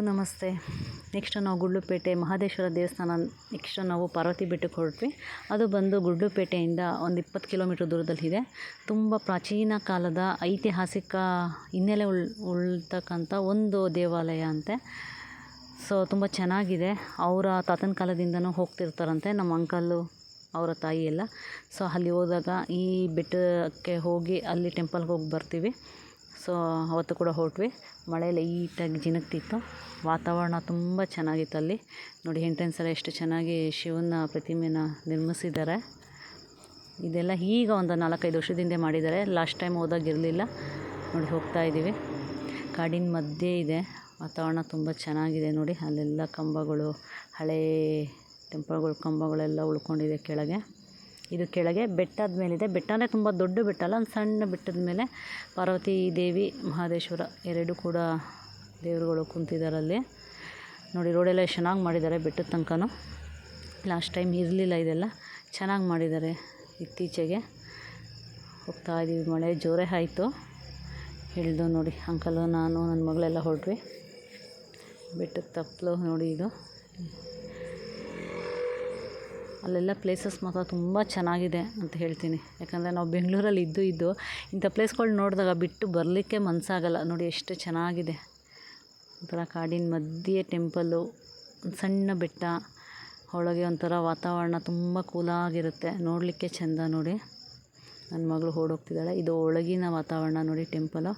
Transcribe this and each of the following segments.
ನಮಸ್ತೆ. ನೆಕ್ಸ್ಟ್ ನಾವು ಗುಡ್ಲುಪೇಟೆ ಮಹದೇಶ್ವರ ದೇವಸ್ಥಾನ, ನೆಕ್ಸ್ಟ್ ನಾವು ಪಾರ್ವತಿ ಬೆಟ್ಟಕ್ಕೆ ಹೊರಟ್ವಿ. ಅದು ಬಂದು ಗುಡ್ಲುಪೇಟೆಯಿಂದ ಒಂದು ಇಪ್ಪತ್ತು ಕಿಲೋಮೀಟ್ರ್ ದೂರದಲ್ಲಿದೆ ತುಂಬ ಪ್ರಾಚೀನ ಕಾಲದ ಐತಿಹಾಸಿಕ ಹಿನ್ನೆಲೆ ಉಳ್, ಉಳ್ತಕ್ಕಂಥ ಒಂದು ದೇವಾಲಯ ಅಂತೆ. ಸೊ ತುಂಬ ಚೆನ್ನಾಗಿದೆ. ಅವರ ತಾತನ ಕಾಲದಿಂದನೂ ಹೋಗ್ತಿರ್ತಾರಂತೆ. ನಮ್ಮ ಅಂಕಲ್ಲು ಅವರ ತಾಯಿ ಎಲ್ಲ. ಸೊ ಅಲ್ಲಿ ಹೋದಾಗ ಈ ಬೆಟ್ಟಕ್ಕೆ ಹೋಗಿ ಅಲ್ಲಿ ಟೆಂಪಲ್ಗೆ ಹೋಗಿ ಬರ್ತೀವಿ. ಸೊ ಅವತ್ತು ಕೂಡ ಹೊರಟ್ವಿ. ಮಳೆ ಲೈಟಾಗಿ ಜಿನುಗ್ತಿತ್ತು ವಾತಾವರಣ ತುಂಬ ಚೆನ್ನಾಗಿತ್ತು ಅಲ್ಲಿ. ನೋಡಿ ಎಂಟ್ರೆನ್ಸಲ್ಲಿ ಎಷ್ಟು ಚೆನ್ನಾಗಿ ಶಿವನ ಪ್ರತಿಮೆನ ನಿರ್ಮಿಸಿದ್ದಾರೆ. ಇದೆಲ್ಲ ಈಗ ಒಂದು ನಾಲ್ಕೈದು ವರ್ಷದಿಂದ ಮಾಡಿದ್ದಾರೆ. ಲಾಸ್ಟ್ ಟೈಮ್ ಹೋದಾಗ ಇರಲಿಲ್ಲ ನೋಡಿ, ಹೋಗ್ತಾ ಇದ್ದೀವಿ. ಕಾಡಿನ ಮಧ್ಯೆ ಇದೆ. ವಾತಾವರಣ ತುಂಬ ಚೆನ್ನಾಗಿದೆ ನೋಡಿ. ಅಲ್ಲೆಲ್ಲ ಕಂಬಗಳು, ಹಳೇ ಟೆಂಪಲ್ಗಳು ಕಂಬಗಳೆಲ್ಲ ಉಳ್ಕೊಂಡಿದೆ ಕೆಳಗೆ. ಇದು ಕೆಳಗೆ ಬೆಟ್ಟದ ಮೇಲಿದೆ. ಬೆಟ್ಟ ಅಂದರೆ ತುಂಬ ದೊಡ್ಡ ಬೆಟ್ಟ ಅಲ್ಲ, ಒಂದು ಸಣ್ಣ ಬೆಟ್ಟದ ಮೇಲೆ ಪಾರ್ವತಿ ದೇವಿ ಮಹದೇಶ್ವರ ಎರಡು ಕೂಡ ದೇವರುಗಳು ಕುಂತಿದ್ದಾರೆ ಅಲ್ಲಿ. ನೋಡಿ ರೋಡೆಲ್ಲ ಚೆನ್ನಾಗಿ ಮಾಡಿದ್ದಾರೆ ಬೆಟ್ಟದ ತನಕನೂ. ಲಾಸ್ಟ್ ಟೈಮ್ ಇರಲಿಲ್ಲ ಇದೆಲ್ಲ. ಚೆನ್ನಾಗಿ ಮಾಡಿದ್ದಾರೆ ಇತ್ತೀಚೆಗೆ. ಹೋಗ್ತಾ ಇದ್ದೀವಿ ಮಳೆ, ಜೋರೇ ಆಯಿತು. ಇಳಿದು ನೋಡಿ ಅಂಕಲು ನಾನು ನನ್ನ ಮಗಳೆಲ್ಲ ಹೊರಟ್ವಿ. ಬೆಟ್ಟದ ತಪ್ಪಲು ನೋಡಿ ಇದು. ಅಲ್ಲೆಲ್ಲ ಪ್ಲೇಸಸ್ ಮಾತ್ರ ತುಂಬ ಚೆನ್ನಾಗಿದೆ ಅಂತ ಹೇಳ್ತೀನಿ. ಯಾಕಂದರೆ ನಾವು ಬೆಂಗಳೂರಲ್ಲಿ ಇದ್ದು ಇದ್ದು ಇಂಥ ಪ್ಲೇಸ್ಗಳು ನೋಡಿದಾಗ ಬಿಟ್ಟು ಬರಲಿಕ್ಕೆ ಮನಸ್ಸಾಗಲ್ಲ ನೋಡಿ ಎಷ್ಟು ಚೆನ್ನಾಗಿದೆ. ಒಂಥರ ಕಾಡಿನ ಮಧ್ಯೆ ಟೆಂಪಲ್ಲು ಸಣ್ಣ ಬೆಟ್ಟ, ಒಳಗೆ ಒಂಥರ ವಾತಾವರಣ ತುಂಬ ಕೂಲಾಗಿರುತ್ತೆ ನೋಡಲಿಕ್ಕೆ ಚೆಂದ ನೋಡಿ. ನನ್ನ ಮಗಳು ಓಡೋಗ್ತಿದ್ದಾಳೆ. ಇದು ಒಳಗಿನ ವಾತಾವರಣ ನೋಡಿ ಟೆಂಪಲು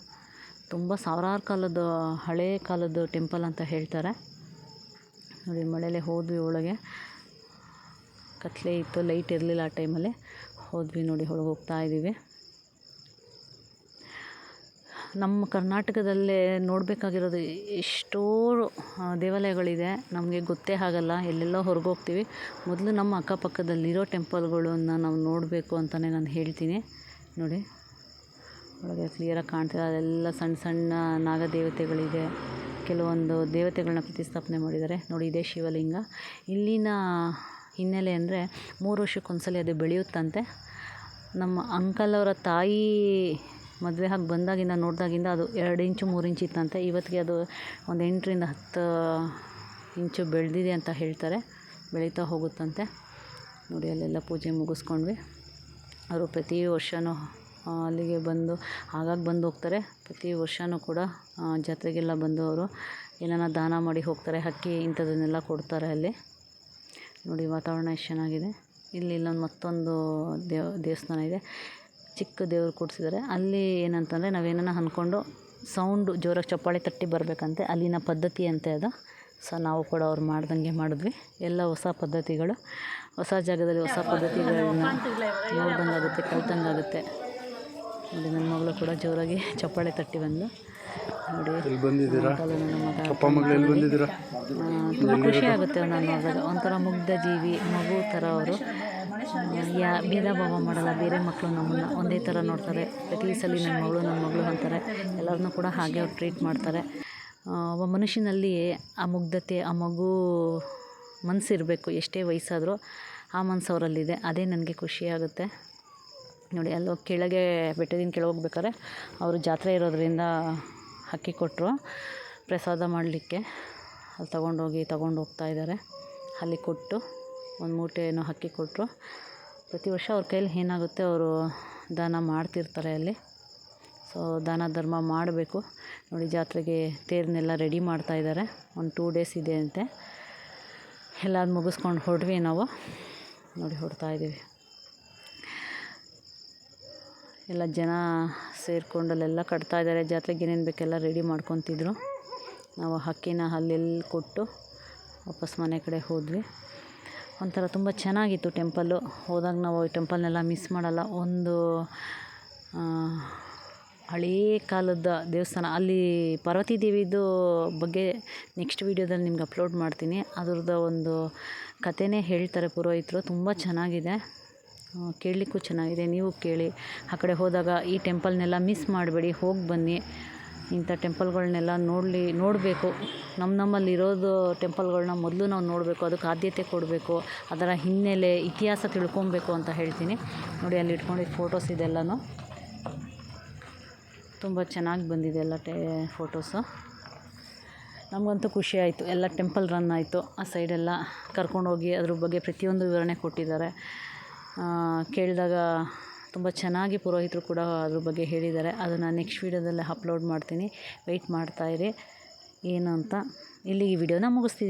ತುಂಬ ಸಾವಿರಾರು ಕಾಲದ ಹಳೇ ಕಾಲದ ಟೆಂಪಲ್ ಅಂತ ಹೇಳ್ತಾರೆ. ನೋಡಿ ಮಳೆಯಲ್ಲೇ ಹೋದ್ವಿ ಒಳಗೆ. ಕತ್ತಲೆ ಇತ್ತು ಲೈಟ್ ಇರಲಿಲ್ಲ ಆ ಟೈಮಲ್ಲಿ ಹೋದ್ವಿ ನೋಡಿ, ಹೊರಗೆ ಹೋಗ್ತಾ ಇದ್ದೀವಿ. ನಮ್ಮ ಕರ್ನಾಟಕದಲ್ಲೇ ನೋಡಬೇಕಾಗಿರೋದು ಎಷ್ಟೋ ದೇವಾಲಯಗಳಿದೆ. ನಮಗೆ ಗೊತ್ತೇ ಆಗಲ್ಲ, ಎಲ್ಲೆಲ್ಲೋ ಹೊರಗೆ ಹೋಗ್ತೀವಿ. ಮೊದಲು ನಮ್ಮ ಅಕ್ಕಪಕ್ಕದಲ್ಲಿರೋ ಟೆಂಪಲ್ಗಳನ್ನು ನಾವು ನೋಡಬೇಕು ಅಂತಲೇ ನಾನು ಹೇಳ್ತೀನಿ. ನೋಡಿ, ಒಳಗೆ ಕ್ಲಿಯರಾಗಿ ಕಾಣ್ತಿದೆ. ಅದೆಲ್ಲ ಸಣ್ಣ ಸಣ್ಣ ನಾಗದೇವತೆಗಳಿದೆ. ಕೆಲವೊಂದು ದೇವತೆಗಳನ್ನ ಪ್ರತಿಸ್ಥಾಪನೆ ಮಾಡಿದ್ದಾರೆ. ನೋಡಿ, ಇದೇ ಶಿವಲಿಂಗ. ಇಲ್ಲಿನ ಹಿನ್ನೆಲೆ ಅಂದರೆ ಮೂರು ವರ್ಷಕ್ಕೊಂದ್ಸಲ ಅದು ಬೆಳೆಯುತ್ತಂತೆ. ನಮ್ಮ ಅಂಕಲ್ ಅವರ ತಾಯಿ ಮದುವೆ ಆಗಿ ಬಂದಾಗಿಂದ ನೋಡಿದಾಗಿಂದ ಅದು ಎರಡು ಇಂಚು, ಮೂರು ಇಂಚು ಇತ್ತಂತೆ. ಇವತ್ತಿಗೆ ಅದು ಒಂದು ಎಂಟರಿಂದ ಹತ್ತು ಇಂಚು ಬೆಳೆದಿದೆ ಅಂತ ಹೇಳ್ತಾರೆ. ಬೆಳೀತಾ ಹೋಗುತ್ತಂತೆ. ನೋಡಿ, ಅಲ್ಲೆಲ್ಲ ಪೂಜೆ ಮುಗಿಸ್ಕೊಂಡ್ವಿ. ಅವರು ಪ್ರತಿ ವರ್ಷವೂ ಅಲ್ಲಿಗೆ ಬಂದು, ಆಗಾಗ ಬಂದು ಹೋಗ್ತಾರೆ. ಪ್ರತಿ ವರ್ಷವೂ ಕೂಡ ಜಾತ್ರೆಗೆಲ್ಲ ಬಂದು ಅವರು ಏನಾರ ದಾನ ಮಾಡಿ ಹೋಗ್ತಾರೆ. ಅಕ್ಕಿ ಇಂಥದ್ದನ್ನೆಲ್ಲ ಕೊಡ್ತಾರೆ ಅಲ್ಲಿ. ನೋಡಿ, ವಾತಾವರಣ ಎಷ್ಟು ಚೆನ್ನಾಗಿದೆ. ಇಲ್ಲಿ ಇಲ್ಲೊಂದು ಮತ್ತೊಂದು ದೇವ, ದೇವಸ್ಥಾನ ಇದೆ. ಚಿಕ್ಕ ದೇವರು ಕೂಡಿಸಿದ್ದಾರೆ ಅಲ್ಲಿ ಏನಂತಂದರೆ ನಾವೇನನ್ನ ಅಂದ್ಕೊಂಡು ಸೌಂಡು ಜೋರಾಗಿ ಚಪ್ಪಾಳೆ ತಟ್ಟಿ ಬರಬೇಕಂತೆ. ಅಲ್ಲಿನ ಪದ್ಧತಿ ಅಂತೆ ಅದು. ಸೊ ನಾವು ಕೂಡ ಅವ್ರು ಮಾಡ್ದಂಗೆ ಮಾಡಿದ್ವಿ. ಎಲ್ಲ ಹೊಸ ಪದ್ಧತಿಗಳು. ಹೊಸ ಜಾಗದಲ್ಲಿ ಹೊಸ ಪದ್ಧತಿಗಳನ್ನ ನೋಡ್ದಂಗಾಗುತ್ತೆ, ಕಲ್ತಂಗಾಗುತ್ತೆ. ನೋಡಿ ನನ್ನ ಮಗಳು ಕೂಡ ಜೋರಾಗಿ ಚಪ್ಪಾಳೆ ತಟ್ಟಿ ಬಂದು ನೋಡಿ. ತುಂಬ ಖುಷಿ ಆಗುತ್ತೆ ಅವ್ರನ್ನ ನೋಡಿದಾಗ ಒಂಥರ ಮುಗ್ಧ ಜೀವಿ ಮಗು ಥರ ಅವರು. ಯಾ ಭೇದ ಭಾವ ಮಾಡಲ್ಲ ಬೇರೆ ಮಕ್ಕಳು ನಮ್ಮನ್ನು ಒಂದೇ ಥರ ನೋಡ್ತಾರೆ. ಪ್ರತಿ ಸಲ ನನ್ನ ಮಗಳು ನನ್ನ ಮಗಳು ಅಂತಾರೆ. ಎಲ್ಲರನ್ನೂ ಕೂಡ ಹಾಗೆ ಅವ್ರು ಟ್ರೀಟ್ ಮಾಡ್ತಾರೆ. ಒಬ್ಬ ಮನುಷ್ಯನಲ್ಲಿ ಆ ಮುಗ್ಧತೆ ಆ ಮಗು ಮನಸ್ಸಿರಬೇಕು ಎಷ್ಟೇ ವಯಸ್ಸಾದರೂ ಆ ಮನಸ್ಸು ಅವರಲ್ಲಿದೆ ಅದೇ ನನಗೆ ಖುಷಿಯಾಗುತ್ತೆ ನೋಡಿ ಅಲ್ಲಿ ಕೆಳಗೆ ಬೆಟ್ಟದಿಂದ ಕೆಳಗೆ ಹೋಗ್ಬೇಕಾದ್ರೆ ಅವರು ಜಾತ್ರೆ ಇರೋದರಿಂದ ಅಕ್ಕಿ ಕೊಟ್ಟರು. ಪ್ರಸಾದ ಮಾಡಲಿಕ್ಕೆ. ಅಲ್ಲಿ ತಗೊಂಡೋಗಿ ತಗೊಂಡು ಹೋಗ್ತಾ ಇದ್ದಾರೆ. ಅಲ್ಲಿ ಕೊಟ್ಟು ಒಂದು ಮೂಟೆ ಏನೋ ಅಕ್ಕಿ ಕೊಟ್ಟರು. ಪ್ರತಿ ವರ್ಷ ಅವ್ರ ಕೈಲಿ ಏನಾಗುತ್ತೆ ಅವರು ದಾನ ಮಾಡ್ತಿರ್ತಾರೆ ಅಲ್ಲಿ. ಸೊ ದಾನ ಧರ್ಮ ಮಾಡಬೇಕು. ನೋಡಿ, ಜಾತ್ರೆಗೆ ತೇರನ್ನೆಲ್ಲ ರೆಡಿ ಮಾಡ್ತಾ ಇದ್ದಾರೆ. ಒಂದು ಟೂ ಡೇಸ್ ಇದೆ ಅಂತೆ. ಎಲ್ಲ ಮುಗಿಸ್ಕೊಂಡು ಹೊರಟ್ವಿ ನಾವು. ನೋಡಿ, ಹೊರಡ್ತಾ ಇದ್ದೀವಿ. ಎಲ್ಲ ಜನ ಸೇರಿಕೊಂಡು ಅಲ್ಲೆಲ್ಲ ಕಟ್ತಾ ಇದ್ದಾರೆ. ಜಾತ್ರೆಗೆ ಏನೇನು ಬೇಕೆಲ್ಲ ರೆಡಿ ಮಾಡ್ಕೊತಿದ್ರು. ನಾವು ಹಕ್ಕಿನ ಅಲ್ಲೆಲ್ಲಿ ಕೊಟ್ಟು ವಾಪಸ್ ಮನೆ ಕಡೆ ಹೋದ್ವಿ. ಒಂಥರ ತುಂಬ ಚೆನ್ನಾಗಿತ್ತು ಟೆಂಪಲ್ಲು ಹೋದಾಗ ನಾವು ಈ ಟೆಂಪಲ್ನೆಲ್ಲ ಮಿಸ್ ಮಾಡಲ್ಲ. ಒಂದು ಹಳೇ ಕಾಲದ ದೇವಸ್ಥಾನ. ಅಲ್ಲಿ ಪಾರ್ವತಿ ದೇವಿದು ಬಗ್ಗೆ ನೆಕ್ಸ್ಟ್ ವೀಡಿಯೋದಲ್ಲಿ ನಿಮ್ಗೆ ಅಪ್ಲೋಡ್ ಮಾಡ್ತೀನಿ. ಅದ್ರದ್ದು ಒಂದು ಕಥೆನೇ ಹೇಳ್ತಾರೆ ಪುರೋಹಿತರು. ತುಂಬ ಚೆನ್ನಾಗಿದೆ. ಕೇಳಲಿಕ್ಕೂ ಚೆನ್ನಾಗಿದೆ. ನೀವು ಕೇಳಿ. ಆ ಕಡೆ ಹೋದಾಗ ಈ ಟೆಂಪಲ್ನೆಲ್ಲ ಮಿಸ್ ಮಾಡಬೇಡಿ. ಹೋಗಿ ಬನ್ನಿ. ಇಂಥ ಟೆಂಪಲ್ಗಳನ್ನೆಲ್ಲ ನೋಡಲಿ, ನೋಡಬೇಕು. ನಮ್ಮ ನಮ್ಮಲ್ಲಿ ಇರೋದು ಟೆಂಪಲ್ಗಳನ್ನ ಮೊದಲು ನಾವು ನೋಡಬೇಕು. ಅದಕ್ಕೆ ಆದ್ಯತೆ ಕೊಡಬೇಕು. ಅದರ ಹಿನ್ನೆಲೆ ಇತಿಹಾಸ ತಿಳ್ಕೊಬೇಕು ಅಂತ ಹೇಳ್ತೀನಿ. ನೋಡಿ, ಅಲ್ಲಿ ಇಟ್ಕೊಂಡಿದ್ದ ಫೋಟೋಸ್ ಇದೆಲ್ಲನೂ. ತುಂಬ ಚೆನ್ನಾಗಿ ಬಂದಿದೆ ಎಲ್ಲ ಟೆ ಫೋಟೋಸು ನಮಗಂತೂ ಖುಷಿ ಆಯಿತು. ಎಲ್ಲ ಟೆಂಪಲ್ ರನ್ ಆಯಿತು. ಆ ಸೈಡೆಲ್ಲ ಕರ್ಕೊಂಡೋಗಿ ಅದ್ರ ಬಗ್ಗೆ ಪ್ರತಿಯೊಂದು ವಿವರಣೆ ಕೊಟ್ಟಿದ್ದಾರೆ. ಕೇಳಿದಾಗ ತುಂಬ ಚೆನ್ನಾಗಿ ಪುರೋಹಿತರು ಕೂಡ ಅದ್ರ ಬಗ್ಗೆ ಹೇಳಿದ್ದಾರೆ. ಅದನ್ನು ನೆಕ್ಸ್ಟ್ ವೀಡಿಯೋದಲ್ಲಿ ಅಪ್ಲೋಡ್ ಮಾಡ್ತೀನಿ. ವೆಯ್ಟ್ ಮಾಡ್ತಾಯಿರಿ ಏನು ಅಂತ. ಇಲ್ಲಿ ಈ ವಿಡಿಯೋನ ಮುಗಿಸ್ತಿದ್ದೀನಿ